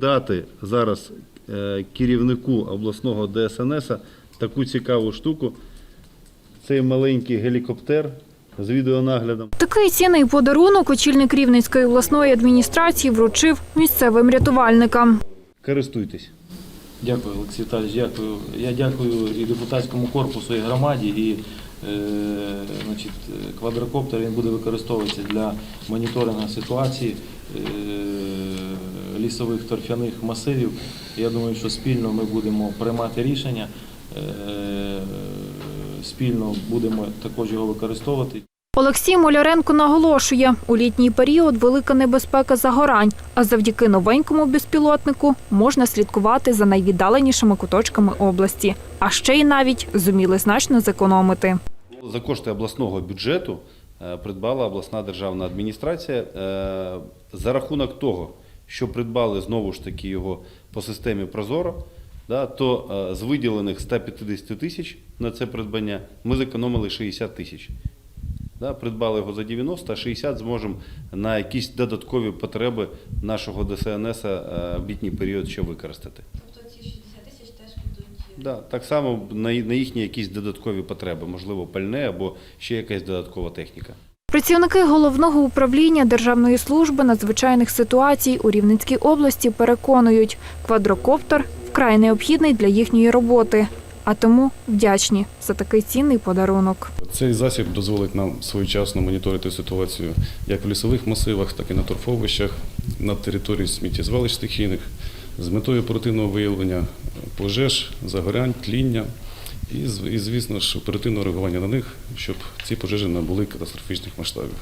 Дати зараз е, керівнику обласного ДСНС таку цікаву штуку. Цей маленький гелікоптер з відеонаглядом. Такий цінний подарунок очільник Рівненської обласної адміністрації вручив місцевим рятувальникам. Користуйтесь. Дякую, Олексій Віталійович, дякую. Я дякую і депутатському корпусу, і громаді, і е, значить, квадрокоптер він буде використовуватися для моніторингу ситуації е, лісових торфяних масивів. Я думаю, що спільно ми будемо приймати рішення, е, спільно будемо також його використовувати. Олексій Моляренко наголошує, у літній період велика небезпека загорань, а завдяки новенькому безпілотнику можна слідкувати за найвіддаленішими куточками області, а ще й навіть зуміли значно зекономити. За кошти обласного бюджету е, придбала обласна державна адміністрація е, за рахунок того, що придбали знову ж таки його по системі Прозоро, да, то е, з виділених 150 тисяч на це придбання ми зекономили 60 тисяч. Да, придбали його за 90, а 60 зможемо на якісь додаткові потреби нашого ДСНС е, в літній період ще використати. Тобто ці 60 тисяч теж підуть. Да, так само на, на їхні якісь додаткові потреби, можливо, пальне або ще якась додаткова техніка. Працівники головного управління Державної служби надзвичайних ситуацій у Рівненській області переконують, квадрокоптер вкрай необхідний для їхньої роботи, а тому вдячні за такий цінний подарунок. Цей засіб дозволить нам своєчасно моніторити ситуацію як в лісових масивах, так і на торфовищах, на території сміттєзвалищ стихійних з метою оперативного виявлення пожеж, загорянь, тління і, зв- звісно ж, оперативного реагування на них, щоб ці пожежі набули катастрофічних масштабів.